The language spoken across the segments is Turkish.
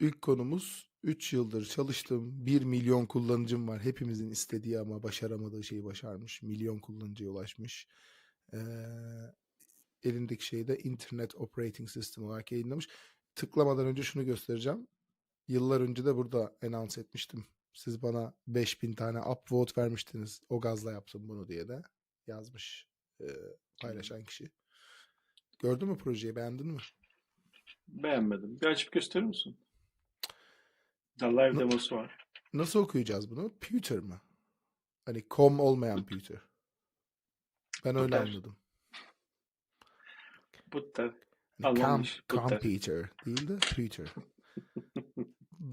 ilk konumuz 3 yıldır çalıştığım 1 milyon kullanıcım var. Hepimizin istediği ama başaramadığı şeyi başarmış. Milyon kullanıcıya ulaşmış. Ee, elindeki şeyi de Internet Operating System olarak yayınlamış. Tıklamadan önce şunu göstereceğim. Yıllar önce de burada announce etmiştim. Siz bana 5000 tane upvote vermiştiniz. O gazla yaptım bunu diye de yazmış e, paylaşan kişi. Gördün mü projeyi? Beğendin mi? Beğenmedim. Bir açıp gösterir misin? Live No- demosu var. Nasıl okuyacağız bunu? Pewter mı? Hani com olmayan pewter. Ben öyle Puter. anladım. Butter. Hani com, Anlamış. Computer değil de pewter.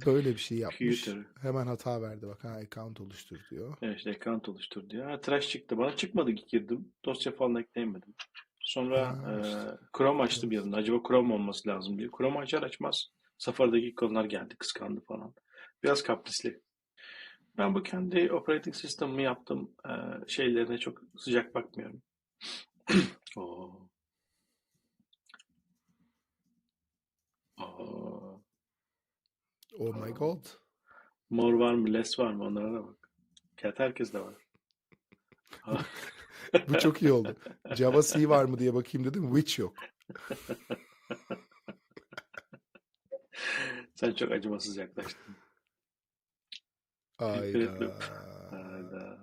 Böyle bir şey yapmış. Pewter. Hemen hata verdi bak. Ha account oluştur diyor. Evet işte account oluştur diyor. Ha, trash çıktı. Bana çıkmadı ki girdim. Dosya falan ekleyemedim. Sonra Ha, e, işte. Chrome açtım bir yandan. Acaba Chrome olması lazım diye. Chrome açar açmaz Safari'deki ikonlar geldi. Kıskandı falan. Biraz kaprisli. Ben bu kendi operating system'ımı yaptım. E, şeylerine çok sıcak bakmıyorum. Oo. Oo. Oh my god. Mor var mı, less var mı onlara da bak. Cat herkes de var. Ha. Bu çok iyi oldu. Java C var mı diye bakayım dedim. Which yok. Sen çok acımasız yaklaştın. Ayda. Hayda.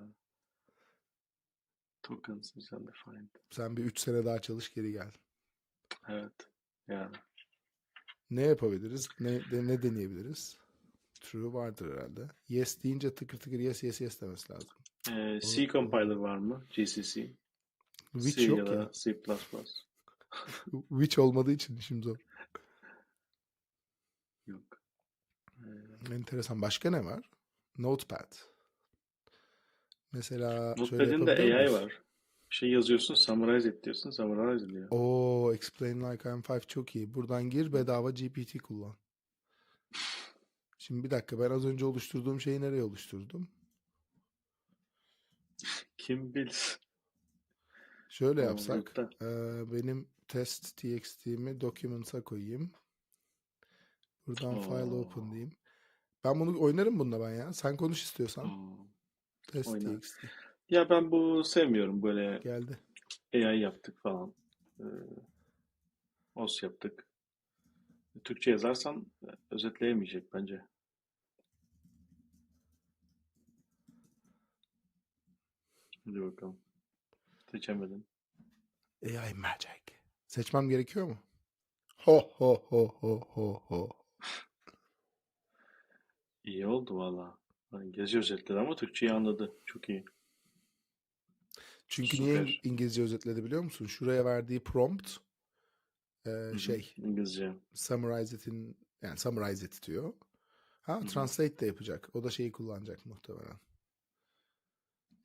Tokens is undefined. Sen bir 3 sene daha çalış geri gel. Evet. Yani. Ne yapabiliriz? Ne, de- ne deneyebiliriz? True vardır herhalde. Yes deyince tıkır tıkır yes yes yes demesi lazım. Ee, C compiler var mı? GCC. Which C yok ya ya. da C++. Which olmadığı için işim zor. Yok. Ee, Enteresan. Başka ne var? Notepad. Mesela Notepad'in de AI var. Bir şey yazıyorsun, summarize et diyorsun, summarize ediyor. Oo, Explain Like I'm 5 çok iyi. Buradan gir bedava GPT kullan. Şimdi bir dakika ben az önce oluşturduğum şeyi nereye oluşturdum? Kim bilir? Şöyle Oo, yapsak. eee, benim test txt'mi documents'a koyayım. Buradan file open Oo. diyeyim. Ben bunu oynarım bunda ben ya. Sen konuş istiyorsan. Oo. Test txt. Ya ben bu sevmiyorum böyle Geldi. AI yaptık falan. Ee, OS yaptık. Türkçe yazarsan e, özetleyemeyecek bence. Hadi bakalım. Seçemedim. AI magic. Seçmem gerekiyor mu? Ho ho ho ho ho ho. İyi oldu valla. Yani İngilizce özetledi ama Türkçeyi anladı. Çok iyi. Çünkü niye Süper. İngilizce özetledi biliyor musun? Şuraya verdiği prompt Hı hı. şey İngilizce. summarize it'in yani summarize it diyor. Ha Hı hı. translate de yapacak. O da şeyi kullanacak muhtemelen.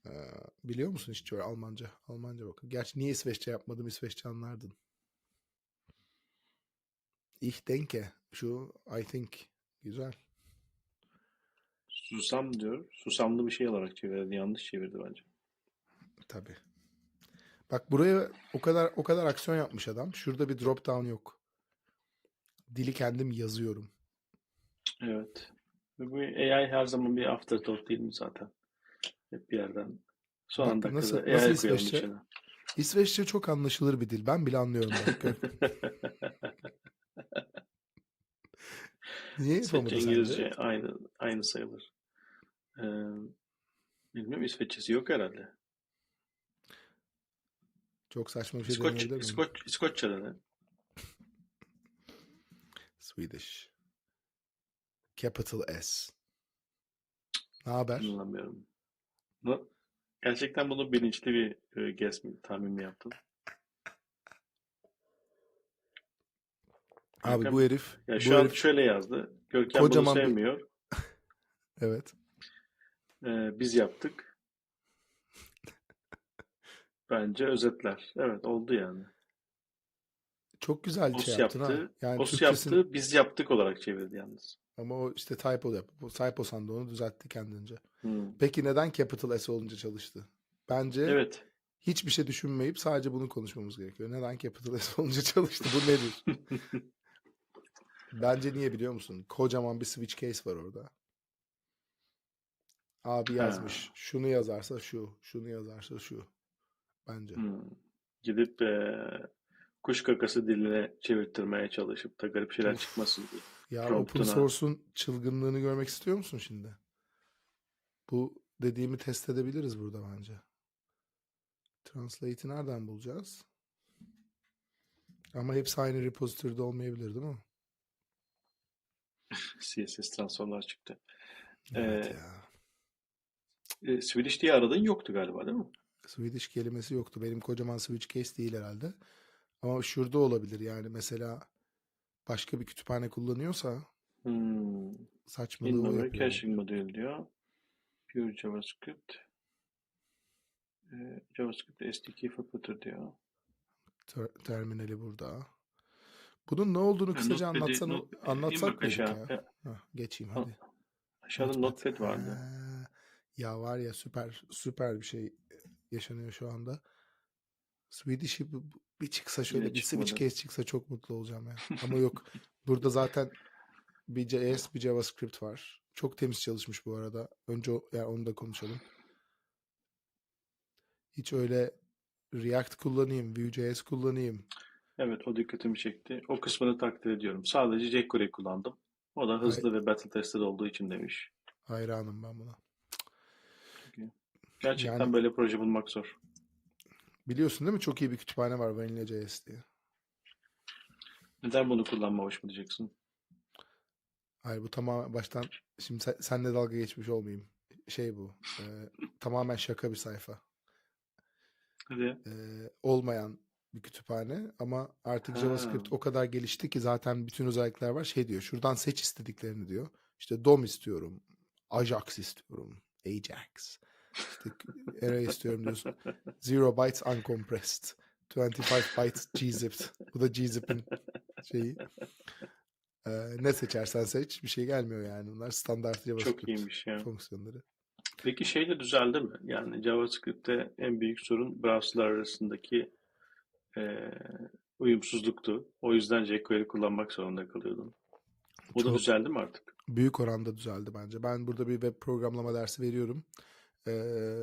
Ee, biliyor musun hiç öyle Almanca? Almanca bak. Gerçi niye İsveççe yapmadım? İsveççe anlardın. Ich denke. Şu I think. Güzel. Susam diyor. Susamlı bir şey olarak çevirdi. Yanlış çevirdi bence. Tabii. Bak buraya o kadar o kadar aksiyon yapmış adam. Şurada bir drop down yok. Dili kendim yazıyorum. Evet. Ve bu AI her zaman bir afterthought değil mi zaten? Hep bir yerden. Son Bak anda nasıl- kızı nasıl AI İsveççe? içine. İsveççe çok anlaşılır bir dil. Ben bile anlıyorum bak. Niye İsveççe yapamadı sence? İngilizce aynı aynı sayılır. Ee, bilmiyorum İsveççesi yok herhalde. Çok saçma bir şey İskoç, deneyebilir miyim? İskoç, İskoçça'da ne? Swedish. Capital S. Ne haber? Anlamıyorum. Bu- Gerçekten bunu bilinçli bir e, guess mi, tahmin mi yaptın? Abi bu herif, Ya bu şu an herif şöyle yazdı. Görkem Kocaman bunu bir- sevmiyor. evet. Ee, biz yaptık. Bence özetler. Evet oldu yani. Çok güzel Os şey yaptın ha. yaptı. Yani Os Türkçesini yaptı. Biz yaptık olarak çevirdi yalnız. ama o işte typo yap. Bu typo sandı onu düzeltti kendince. Hmm. Peki neden capital S olunca çalıştı? Bence Evet. hiçbir şey düşünmeyip sadece bunu konuşmamız gerekiyor. Neden capital S olunca çalıştı? Bu nedir? Bence niye biliyor musun? Kocaman bir switch case var orada. Abi yazmış. Ha. Şunu yazarsa şu, şunu yazarsa şu. Bence. Hmm. Gidip eee, kuş kakası diline çevirttirmeye çalışıp da garip şeyler Of. çıkmasın diye. Ya open source'un çılgınlığını görmek istiyor musun şimdi? Bu dediğimi test edebiliriz burada bence. Translate'i nereden bulacağız? Ama hepsi aynı repository'de olmayabilir değil mi? CSS transformlar çıktı. Evet Ee, ya. E, Swedish diye aradığın yoktu galiba değil mi? Swedish kelimesi yoktu. Benim kocaman switch case değil herhalde. Ama şurada olabilir yani mesela başka bir kütüphane kullanıyorsa Hmm. saçmalığı o In-memory yapıyor. caching modül diyor. Pure JavaScript. Ee, JavaScript SDK for Footer diyor. Ter- terminali burada. Bunun ne olduğunu kısaca Notepad'i- anlatsan not- anlatsak aşağı. ya? Ya, Hah, geçeyim hadi. aşağıda Notepad. Notepad vardı. Ha, ya var ya süper süper bir şey yaşanıyor şu anda. Swedish'i bir çıksa şöyle Yine bir switch case çıksa çok mutlu olacağım ya. Ama yok. Burada zaten bir JS bir JavaScript var. Çok temiz çalışmış bu arada. Önce yani onu da konuşalım. Hiç öyle React kullanayım, Vue.js kullanayım. Evet o dikkatimi çekti. O kısmını takdir ediyorum. Sadece jQuery kullandım. O da hızlı ve battle tested olduğu için demiş. Hayranım ben buna. Gerçekten Yani- böyle proje bulmak zor. Biliyorsun değil mi? Çok iyi bir kütüphane var Vanilla.js diye. Neden bunu kullanmamış mı diyeceksin? Hayır bu tamamen baştan şimdi sen, senle dalga geçmiş olmayayım. Şey bu. e, tamamen şaka bir sayfa. Hadi. E, olmayan bir kütüphane ama artık Ha. JavaScript o kadar gelişti ki zaten bütün özellikler var. Şey diyor. Şuradan seç istediklerini diyor. İşte DOM istiyorum. Ajax istiyorum. Ajax. İşte array istiyorum diyorsun. Zero bytes uncompressed. 25 bytes gzipped. Bu da gzip'in şeyi. Ee, ne seçersen seç bir şey gelmiyor yani. Bunlar standart JavaScript Çok iyiymiş ya. fonksiyonları. Peki şey de düzeldi mi? Yani JavaScript'te en büyük sorun browserlar arasındaki eee, uyumsuzluktu. O yüzden jQuery kullanmak zorunda kalıyordun. O da düzeldi mi artık? Büyük oranda düzeldi bence. Ben burada bir web programlama dersi veriyorum. Ee,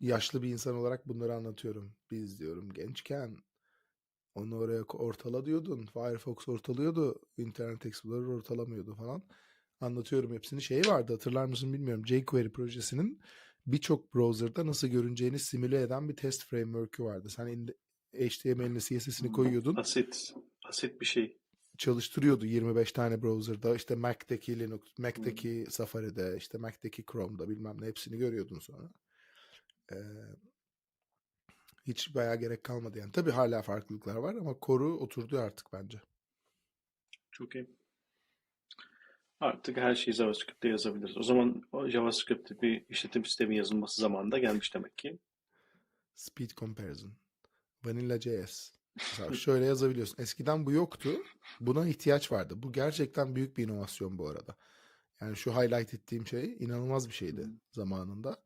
yaşlı bir insan olarak bunları anlatıyorum. Biz diyorum gençken onu oraya ortala diyordun. Firefox ortalıyordu. Internet Explorer ortalamıyordu falan. Anlatıyorum hepsini. Şey vardı hatırlar mısın bilmiyorum. jQuery projesinin birçok browser'da nasıl görüneceğini simüle eden bir test framework'ü vardı. Sen HTML'ini, CSS'ini koyuyordun. Asit. Asit bir şey. çalıştırıyordu 25 tane browser'da. İşte Mac'teki Linux, Mac'teki Safari'de, işte Mac'teki Chrome'da bilmem ne hepsini görüyordun sonra. Ee, hiç bayağı gerek kalmadı yani. Tabii hala farklılıklar var ama koru oturdu artık bence. Çok iyi. Artık her şeyi JavaScript'te yazabiliriz. O zaman o JavaScript'te bir işletim sistemi yazılması zamanında gelmiş demek ki. Speed comparison. Vanilla.js. Mesela şöyle yazabiliyorsun. Eskiden bu yoktu. Buna ihtiyaç vardı. Bu gerçekten büyük bir inovasyon bu arada. Yani şu highlight ettiğim şey inanılmaz bir şeydi zamanında.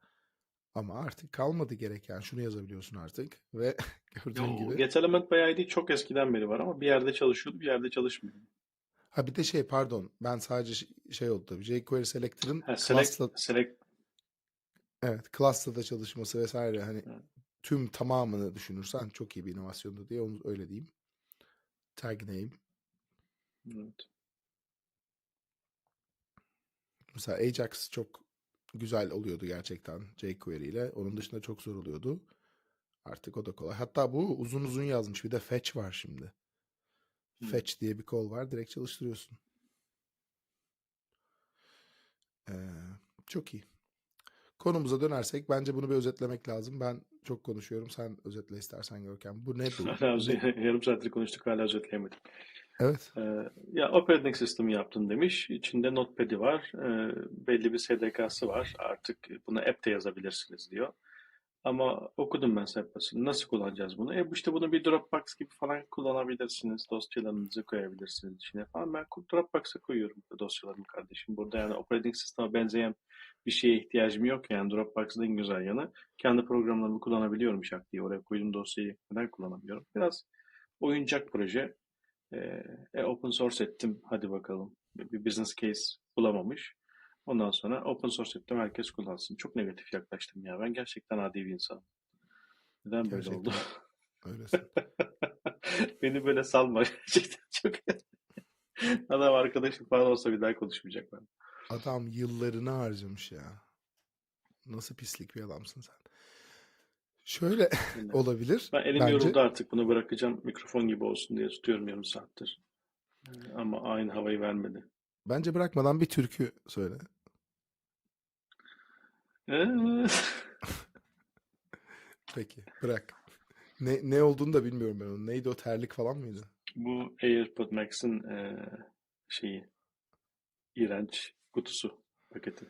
Ama artık kalmadı gerek yani. Şunu yazabiliyorsun artık ve gördüğün Ya o gibi. Get Element by ID çok eskiden beri var ama bir yerde çalışıyordu, bir yerde çalışmıyor. Ha bir de şey pardon. Ben sadece şey oldu tabii. jQuery Selector'ın Ha, select, class'la select evet class'la da çalışması vesaire hani Evet. Tüm tamamını düşünürsen çok iyi bir inovasyondu diye onu öyle diyeyim. Tag name. evet. Mesela Ajax çok güzel oluyordu gerçekten jQuery ile. Onun dışında çok zor oluyordu. Artık o da kolay. Hatta bu uzun uzun yazmış. Bir de fetch var şimdi. Hmm. Fetch diye bir kol var. Direkt çalıştırıyorsun. Ee, çok iyi. Konumuza dönersek bence bunu bir özetlemek lazım. Ben çok konuşuyorum. Sen özetle istersen Görkem. Bu ne ne? yarım saattir konuştuk hala özetleyemedik. Evet. Ee, ya operating system yaptın demiş. İçinde Notepad'i var. Ee, belli bir SDK'sı var. Artık buna app de yazabilirsiniz diyor. Ama okudum ben sayfasını. Nasıl kullanacağız bunu? E işte bunu bir Dropbox gibi falan kullanabilirsiniz. Dosyalarınızı koyabilirsiniz içine falan. Ben Dropbox'a koyuyorum dosyalarımı kardeşim. Burada yani operating sisteme benzeyen bir şeye ihtiyacım yok. Yani Dropbox'ın en güzel yanı kendi programlarımı kullanabiliyorum şak diye. Oraya koyduğum dosyayı neden kullanamıyorum? Biraz oyuncak proje. E, e, open source ettim. Hadi bakalım. Bir business case bulamamış. Ondan sonra open source ettim. Herkes kullansın. Çok negatif yaklaştım ya. Ben gerçekten adi bir insanım. Neden böyle oldu? Öylesin. Beni böyle salma. Gerçekten çok Adam arkadaşım falan olsa bir daha konuşmayacak ben. Adam yıllarını harcamış ya. Nasıl pislik bir adamsın sen. Şöyle olabilir Ben elim bence. yoruldu artık. Bunu bırakacağım. Mikrofon gibi olsun diye tutuyorum yarım saattir. Ee, Ama aynı havayı vermedi. Bence bırakmadan bir türkü söyle. Ee, Peki bırak. Ne, ne olduğunu da bilmiyorum ben onun. Neydi o terlik falan mıydı? Bu AirPod Max'in e, şeyi iğrenç kutusu paketi.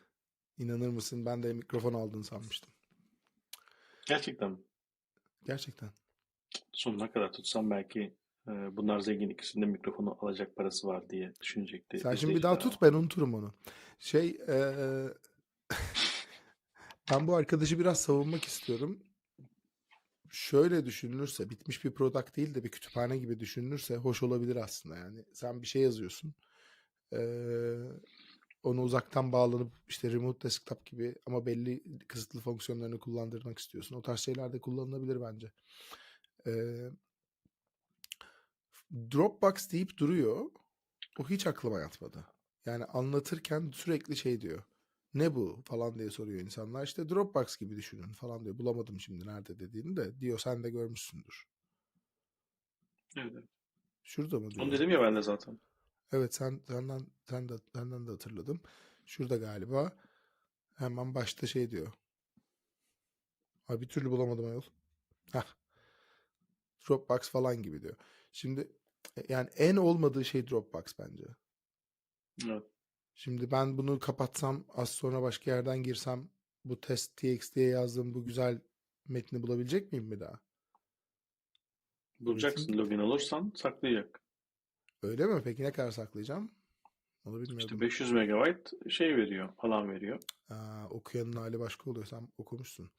İnanır mısın ben de mikrofon aldığını sanmıştım. Gerçekten mi? Gerçekten. sonuna kadar tutsam belki e, bunlar zengin ikisinin de mikrofonu alacak parası var diye düşünecekti. Sen şimdi bir daha tut ben unuturum onu. Şey eee, ben bu arkadaşı biraz savunmak istiyorum. Şöyle düşünülürse bitmiş bir product değil de bir kütüphane gibi düşünülürse hoş olabilir aslında yani. Sen bir şey yazıyorsun. eee, onu uzaktan bağlanıp işte remote desktop gibi ama belli kısıtlı fonksiyonlarını kullandırmak istiyorsun. O tarz şeyler de kullanılabilir bence. Eee, Dropbox deyip duruyor. O hiç aklıma yatmadı. Yani anlatırken sürekli şey diyor. Ne bu falan diye soruyor insanlar. İşte Dropbox gibi düşünün falan diyor. Bulamadım şimdi nerede dediğini de. Diyor sen de görmüşsündür. Evet. Şurada mı Onu diyor. dedim ya ben de zaten. Evet sen senden sen de senden de hatırladım. Şurada galiba hemen başta şey diyor. Abi bir türlü bulamadım ayol. Heh. Dropbox falan gibi diyor. Şimdi e, yani en olmadığı şey Dropbox bence. Evet. Şimdi ben bunu kapatsam az sonra başka yerden girsem bu test txt'ye yazdığım bu güzel metni bulabilecek miyim bir daha? Bulacaksın login olursan saklayacak. Öyle mi? Peki ne kadar saklayacağım? Onu İşte bilmiyordum. 500 megabayt şey veriyor, alan veriyor. Aa, okuyanın hali başka oluyor. Sen okumuşsun.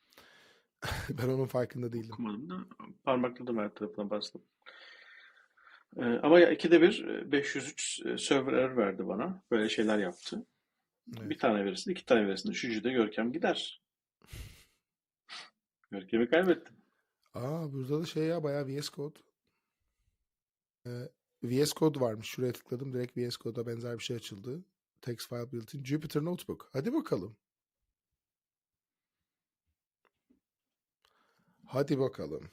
Ben onun farkında değildim. Okumadım da parmakladım her tarafına bastım. Ee, ama ya ikide bir e, 503 e, server error verdi bana. Böyle şeyler yaptı. Evet. Bir tane verirsin, iki tane verirsin. Üçüncüde Görkem gider. Görkem'i kaybettim. Aa burada da şey ya bayağı VS Code. Ee, VS Code varmış. Şuraya tıkladım. Direkt VS Code'a benzer bir şey açıldı. Text file built-in. Jupyter Notebook. Hadi bakalım. Hadi bakalım.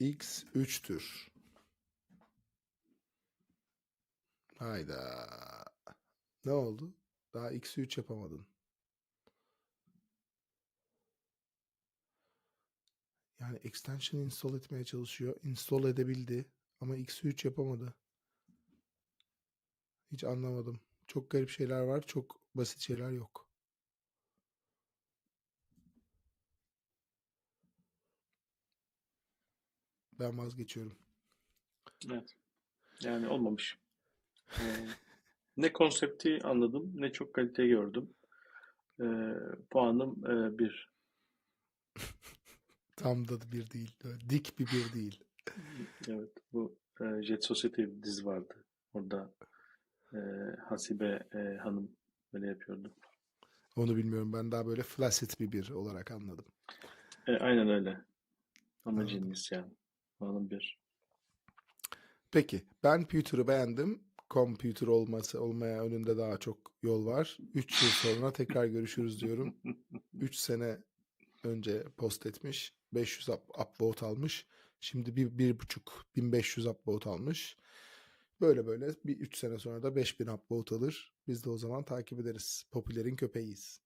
X 3'tür. Hayda. Ne oldu? Daha X'i 3 yapamadın. Yani extension install etmeye çalışıyor. Install edebildi. Ama X'i 3 yapamadı. Hiç anlamadım. Çok garip şeyler var. Çok basit şeyler yok. Ben vazgeçiyorum. Evet. Yani olmamış. Ee, ne konsepti anladım, ne çok kalite gördüm. Ee, puanım e, bir. Tam da bir değil. Dik bir bir değil. Evet, bu e, Jet Society dizi vardı. Orada e, Hasibe e, Hanım böyle yapıyordu. Onu bilmiyorum. Ben daha böyle flaccid bir bir olarak anladım. E, aynen öyle. Ama genius yani. Puanım bir. Peki. Ben Pewter'ı beğendim. Computer olması olmaya önünde daha çok yol var. 3 yıl sonra tekrar görüşürüz diyorum. 3 sene önce post etmiş. 500 up, upvote almış. Şimdi bir, bir buçuk 1500 upvote almış. Böyle böyle bir 3 sene sonra da 5000 upvote alır. Biz de o zaman takip ederiz. Popülerin köpeğiyiz.